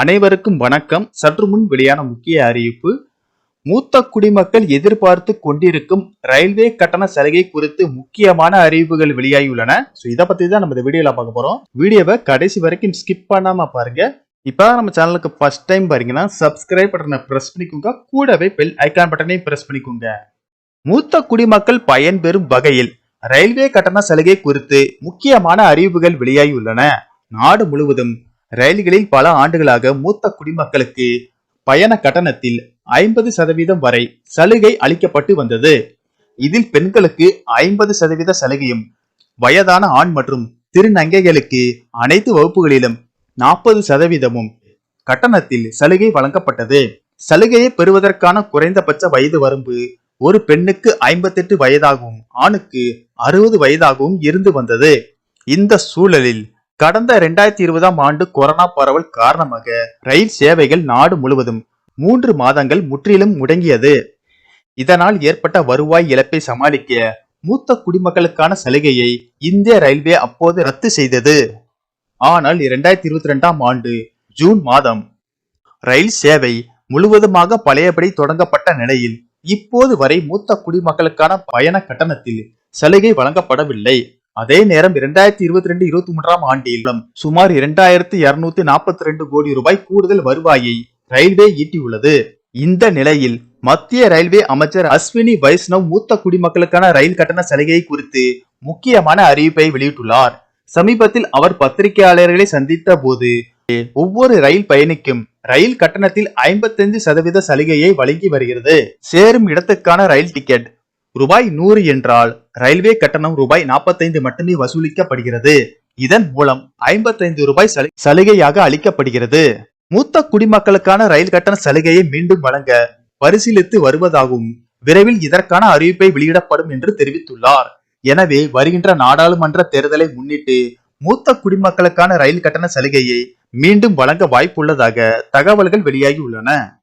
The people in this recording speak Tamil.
அனைவருக்கும் வணக்கம். சற்று முன் வெளியான முக்கிய அறிவிப்பு. மூத்த குடிமக்கள் எதிர்பார்த்து கொண்டிருக்கும் ரயில்வே கட்டண சலுகை குறித்து முக்கியமான அறிவிப்புகள் வெளியாகியுள்ளன. ஸோ இதை பத்தி தான் நம்ம இந்த வீடியோல பார்க்க போறோம். வீடியோவை கடைசி வரைக்கும் ஸ்கிப் பண்ணாம பாருங்க. இப்போ நம்ம சேனலுக்கு ஃபர்ஸ்ட் டைம் பாருங்கன்னா சப்ஸ்கிரைப் பட்டனை ப்ரெஸ் பண்ணிக்கோங்க. கூடவே பெல் ஐகான் பட்டனையும் ப்ரெஸ் பண்ணிக்கோங்க. மூத்த குடிமக்கள் பயன்பெறும் வகையில் ரயில்வே கட்டண சலுகை குறித்து முக்கியமான அறிவிப்புகள் வெளியாகியுள்ளன. நாடு முழுவதும் ரயில்களில் பல ஆண்டுகளாக மூத்த குடிமக்களுக்கு பயண கட்டணத்தில் ஐம்பது சதவீதம் வரை சலுகை அளிக்கப்பட்டு வந்தது. இதில் பெண்களுக்கு ஐம்பது சதவீத சலுகையும் வயதான ஆண் மற்றும் திருநங்கைகளுக்கு அனைத்து வகுப்புகளிலும் நாற்பது சதவீதமும் கட்டணத்தில் சலுகை வழங்கப்பட்டது. சலுகையை பெறுவதற்கான குறைந்தபட்ச வயது வரம்பு ஒரு பெண்ணுக்கு ஐம்பத்தெட்டு வயதாகவும் ஆணுக்கு அறுபது வயதாகவும் இருந்து வந்தது. இந்த சூழலில் கடந்த இரண்டாயிரத்தி இருபதாம் ஆண்டு கொரோனா பரவல் காரணமாக ரயில் சேவைகள் நாடு முழுவதும் மூன்று மாதங்கள் முற்றிலும் முடங்கியது. இதனால் ஏற்பட்ட வருவாய் இழப்பை சமாளிக்க மூத்த குடிமக்களுக்கான சலுகையை இந்திய ரயில்வே அப்போது ரத்து செய்தது. ஆனால் இரண்டாயிரத்தி இருபத்தி ரெண்டாம் ஆண்டு ஜூன் மாதம் ரயில் சேவை முழுவதுமாக பழையபடி தொடங்கப்பட்ட நிலையில் இப்போது வரை மூத்த குடிமக்களுக்கான பயண கட்டணத்தில் சலுகை வழங்கப்படவில்லை. அதே நேரம் இரண்டாயிரத்தி இருபத்தி ரெண்டு இருபத்தி மூன்றாம் ஆண்டிலும் சுமார் இரண்டாயிரத்தி இருநூத்தி நாற்பத்தி ரெண்டு கோடி ரூபாய் கூடுதல் வருவாயை ரயில்வே ஈட்டியுள்ளது. இந்த நிலையில் மத்திய ரயில்வே அமைச்சர் அஸ்வினி வைஷ்ணவ் மூத்த குடிமக்களுக்கான ரயில் கட்டண சலுகை குறித்து முக்கியமான அறிவிப்பை வெளியிட்டுள்ளார். சமீபத்தில் அவர் பத்திரிகையாளர்களை சந்தித்த போது ஒவ்வொரு ரயில் பயணிக்கும் ரயில் கட்டணத்தில் ஐம்பத்தைந்து சதவீத சலுகையை வழங்கி வருகிறது. சேரும் இடத்துக்கான ரயில் டிக்கெட் ரூபாய் நூறு என்றால் ரயில்வே கட்டணம் ரூபாய் நாற்பத்தைந்து மட்டுமே வசூலிக்கப்படுகிறது. இதன் மூலம் ஐம்பத்தைந்து ரூபாய் சலு- சலுகையாக அளிக்கப்படுகிறது. மூத்த குடிமக்களுக்கான ரயில் கட்டண சலுகையை மீண்டும் வழங்க பரிசீலித்து வருவதாகவும் விரைவில் இதற்கான அறிவிப்பை வெளியிடப்படும் என்று தெரிவித்துள்ளார். எனவே வருகின்ற நாடாளுமன்ற தேர்தலை முன்னிட்டு மூத்த குடிமக்களுக்கான ரயில் கட்டண சலுகையை மீண்டும் வழங்க வாய்ப்புள்ளதாக தகவல்கள் வெளியாகி உள்ளன